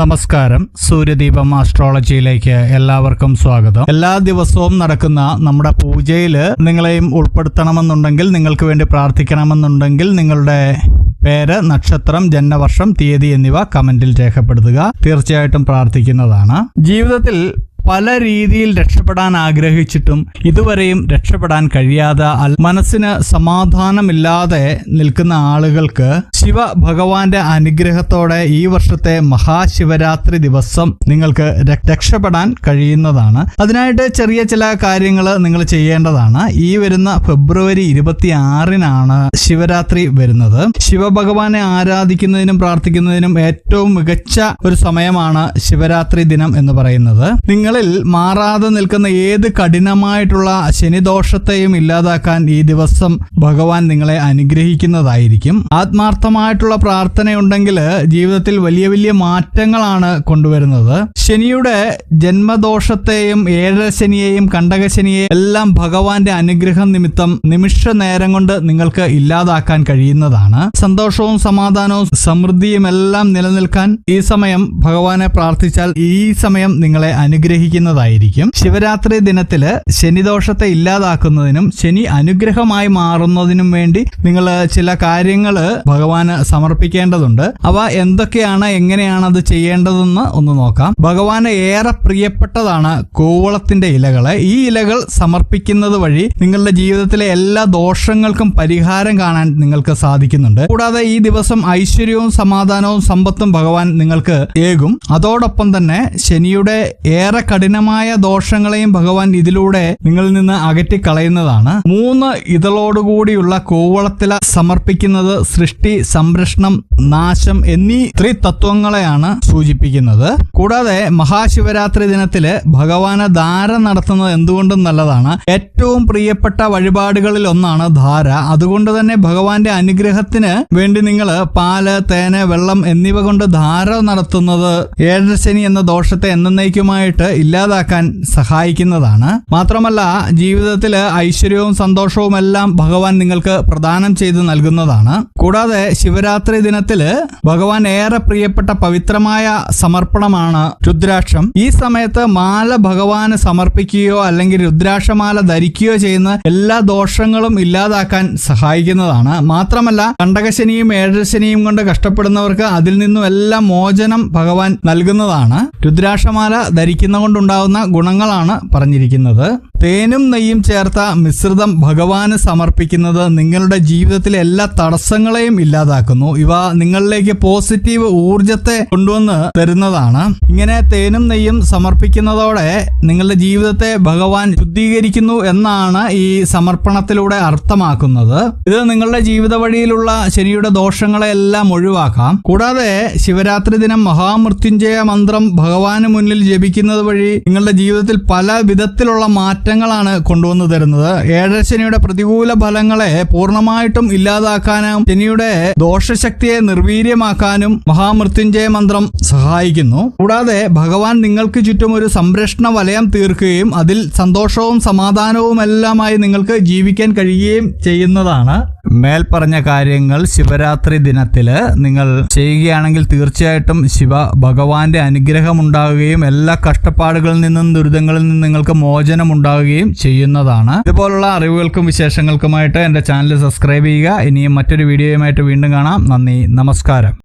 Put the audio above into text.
നമസ്കാരം. സൂര്യദീപം ആസ്ട്രോളജിയിലേക്ക് എല്ലാവർക്കും സ്വാഗതം. എല്ലാ ദിവസവും നടക്കുന്ന നമ്മുടെ പൂജയിൽ നിങ്ങളെയും ഉൾപ്പെടുത്തണമെന്നുണ്ടെങ്കിൽ നിങ്ങൾക്ക് വേണ്ടി പ്രാർത്ഥിക്കണമെന്നുണ്ടെങ്കിൽ നിങ്ങളുടെ പേര് നക്ഷത്രം ജന്മവർഷം തീയതി എന്നിവ കമന്റിൽ രേഖപ്പെടുത്തുക. തീർച്ചയായിട്ടും പ്രാർത്ഥിക്കുന്നതാണ്. ജീവിതത്തിൽ പല രീതിയിൽ രക്ഷപ്പെടാൻ ആഗ്രഹിച്ചിട്ടും ഇതുവരെയും രക്ഷപ്പെടാൻ കഴിയാതെ മനസ്സിന് സമാധാനമില്ലാതെ നിൽക്കുന്ന ആളുകൾക്ക് ശിവ ഭഗവാന്റെ അനുഗ്രഹത്തോടെ ഈ വർഷത്തെ മഹാശിവരാത്രി ദിവസം നിങ്ങൾക്ക് രക്ഷപ്പെടാൻ കഴിയുന്നതാണ്. അതിനായിട്ട് ചെറിയ ചില കാര്യങ്ങൾ നിങ്ങൾ ചെയ്യേണ്ടതാണ്. ഈ വരുന്ന ഫെബ്രുവരി ഇരുപത്തി ആറിനാണ് ശിവരാത്രി വരുന്നത്. ശിവഭഗവാനെ ആരാധിക്കുന്നതിനും പ്രാർത്ഥിക്കുന്നതിനും ഏറ്റവും മികച്ച ഒരു സമയമാണ് ശിവരാത്രി ദിനം എന്ന് പറയുന്നത്. നിങ്ങളിൽ മാറാതെ നിൽക്കുന്ന ഏത് കഠിനമായിട്ടുള്ള ശനിദോഷത്തെയും ഇല്ലാതാക്കാൻ ഈ ദിവസം ഭഗവാൻ നിങ്ങളെ അനുഗ്രഹിക്കുന്നതായിരിക്കും. ആത്മാർത്ഥമായിട്ടുള്ള പ്രാർത്ഥനയുണ്ടെങ്കിൽ ജീവിതത്തിൽ വലിയ വലിയ മാറ്റങ്ങളാണ് കൊണ്ടുവരുന്നത്. ശനിയുടെ ജന്മദോഷത്തെയും ഏഴരശനിയെയും കണ്ടകശനിയെയും എല്ലാം ഭഗവാന്റെ അനുഗ്രഹം നിമിത്തം നിമിഷ നേരം കൊണ്ട് നിങ്ങൾക്ക് ഇല്ലാതാക്കാൻ കഴിയുന്നതാണ്. സന്തോഷവും സമാധാനവും സമൃദ്ധിയും എല്ലാം നിലനിൽക്കാൻ ഈ സമയം ഭഗവാനെ പ്രാർത്ഥിച്ചാൽ ഈ സമയം നിങ്ങളെ അനുഗ്രഹിക്കുന്നതായിരിക്കും. ശിവരാത്രി ദിനത്തിൽ ശനിദോഷത്തെ ഇല്ലാതാക്കുന്നതിനും ശനി അനുഗ്രഹമായി മാറുന്നതിനും വേണ്ടി നിങ്ങൾ ചില കാര്യങ്ങൾ ഭഗവാന് സമർപ്പിക്കേണ്ടതുണ്ട്. അവ എന്തൊക്കെയാണ് എങ്ങനെയാണ് അത് ചെയ്യേണ്ടതെന്ന് ഒന്ന് നോക്കാം. ഭഗവാന് ഏറെ പ്രിയപ്പെട്ടതാണ് കോവളത്തിന്റെ ഇലകൾ ഈ ഇലകൾ സമർപ്പിക്കുന്നത് വഴി നിങ്ങളുടെ ജീവിതത്തിലെ എല്ലാ ദോഷങ്ങൾക്കും പരിഹാരം കാണാൻ നിങ്ങൾക്ക് സാധിക്കുന്നുണ്ട്. കൂടാതെ ഈ ദിവസം ഐശ്വര്യവും സമാധാനവും സമ്പത്തും ഭഗവാൻ നിങ്ങൾക്ക് ഏകും. അതോടൊപ്പം തന്നെ ശനിയുടെ ഏറെ കഠിനമായ ദോഷങ്ങളെയും ഭഗവാൻ ഇതിലൂടെ നിങ്ങളിൽ നിന്ന് അകറ്റിക്കളയുന്നതാണ്. മൂന്ന് ഇതളോടുകൂടിയുള്ള കൂവളത്തില സമർപ്പിക്കുന്നത് സൃഷ്ടി സംരക്ഷണം നാശം എന്നീ ത്രിതത്വങ്ങളെയാണ് സൂചിപ്പിക്കുന്നത്. കൂടാതെ മഹാശിവരാത്രി ദിനത്തിൽ ഭഗവാന് ധാര നടത്തുന്നത് എന്തുകൊണ്ടും നല്ലതാണ്. ഏറ്റവും പ്രിയപ്പെട്ട വഴിപാടുകളിൽ ഒന്നാണ് ധാര. അതുകൊണ്ട് തന്നെ ഭഗവാന്റെ അനുഗ്രഹത്തിന് വേണ്ടി നിങ്ങൾ പാൽ തേന് വെള്ളം എന്നിവ കൊണ്ട് ധാര നടത്തുന്നത് ഏഴരശനി എന്ന ദോഷത്തെ എന്നേക്കുമായിട്ട് ഇല്ലാതാക്കാൻ സഹായിക്കുന്നതാണ്. മാത്രമല്ല ജീവിതത്തിൽ ഐശ്വര്യവും സന്തോഷവും എല്ലാം ഭഗവാൻ നിങ്ങൾക്ക് പ്രദാനം ചെയ്ത് നൽകുന്നതാണ്. കൂടാതെ ശിവരാത്രി ദിനത്തിൽ ഭഗവാൻ ഏറെ പ്രിയപ്പെട്ട പവിത്രമായ സമർപ്പണമാണ് രുദ്രാക്ഷം. ഈ സമയത്ത് മാല ഭഗവാന് സമർപ്പിക്കുകയോ അല്ലെങ്കിൽ രുദ്രാക്ഷമാല ധരിക്കുകയോ ചെയ്യുന്ന എല്ലാ ദോഷങ്ങളും ഇല്ലാതാക്കാൻ സഹായിക്കുന്നതാണ്. മാത്രമല്ല കണ്ടകശനിയും ഏഴരശനിയും കൊണ്ട് കഷ്ടപ്പെടുന്നവർക്ക് അതിൽ നിന്നും എല്ലാം മോചനം ഭഗവാൻ നൽകുന്നതാണ്. രുദ്രാക്ഷമാല ധരിക്കുന്ന കൊണ്ടുണ്ടാകുന്ന ഗുണങ്ങളാണ് പറഞ്ഞിരിക്കുന്നത്. തേനും നെയ്യും ചേർത്ത മിശ്രിതം ഭഗവാന് സമർപ്പിക്കുന്നത് നിങ്ങളുടെ ജീവിതത്തിലെ എല്ലാ തടസ്സങ്ങളെയും ഇല്ലാതാക്കുന്നു. ഇവ നിങ്ങളിലേക്ക് പോസിറ്റീവ് ഊർജത്തെ കൊണ്ടുവന്ന് തരുന്നതാണ്. ഇങ്ങനെ തേനും നെയ്യും സമർപ്പിക്കുന്നതോടെ നിങ്ങളുടെ ജീവിതത്തെ ഭഗവാൻ ശുദ്ധീകരിക്കുന്നു എന്നാണ് ഈ സമർപ്പണത്തിലൂടെ അർത്ഥമാക്കുന്നത്. ഇത് നിങ്ങളുടെ ജീവിത വഴിയിലുള്ള ശനിയുടെ ദോഷങ്ങളെല്ലാം ഒഴിവാക്കാം. കൂടാതെ ശിവരാത്രി ദിനം മഹാമൃത്യുഞ്ജയ മന്ത്രം ഭഗവാന് മുന്നിൽ ജപിക്കുന്നത് വഴി നിങ്ങളുടെ ജീവിതത്തിൽ പല വിധത്തിലുള്ള മാറ്റങ്ങളാണ് കൊണ്ടുവന്നു തരുന്നത്. ഏഴര ശനിയുടെ പ്രതികൂല ഫലങ്ങളെ പൂർണമായിട്ടും ഇല്ലാതാക്കാനും ശനിയുടെ ദോഷശക്തിയെ നിർവീര്യമാക്കാനും മഹാമൃത്യുഞ്ജയ മന്ത്രം സഹായിക്കുന്നു. കൂടാതെ ഭഗവാൻ നിങ്ങൾക്ക് ചുറ്റും ഒരു സംരക്ഷണ വലയം തീർക്കുകയും അതിൽ സന്തോഷവും സമാധാനവും എല്ലാമായി നിങ്ങൾക്ക് ജീവിക്കാൻ കഴിയുകയും ചെയ്യുന്നതാണ്. മേൽപ്പറഞ്ഞ കാര്യങ്ങൾ ശിവരാത്രി ദിനത്തിൽ നിങ്ങൾ ചെയ്യുകയാണെങ്കിൽ തീർച്ചയായിട്ടും ശിവ ഭഗവാന്റെ അനുഗ്രഹം ഉണ്ടാകുകയും എല്ലാ കഷ്ടപ്പാടുകളിൽ നിന്നും ദുരിതങ്ങളിൽ നിന്നും നിങ്ങൾക്ക് മോചനം ഉണ്ടാകുകയും ചെയ്യുന്നതാണ്. ഇതുപോലുള്ള അറിവുകൾക്കും വിശേഷങ്ങൾക്കുമായിട്ട് എന്റെ ചാനൽ സബ്സ്ക്രൈബ് ചെയ്യുക. ഇനിയും മറ്റൊരു വീഡിയോയുമായിട്ട് വീണ്ടും കാണാം. നന്ദി. നമസ്കാരം.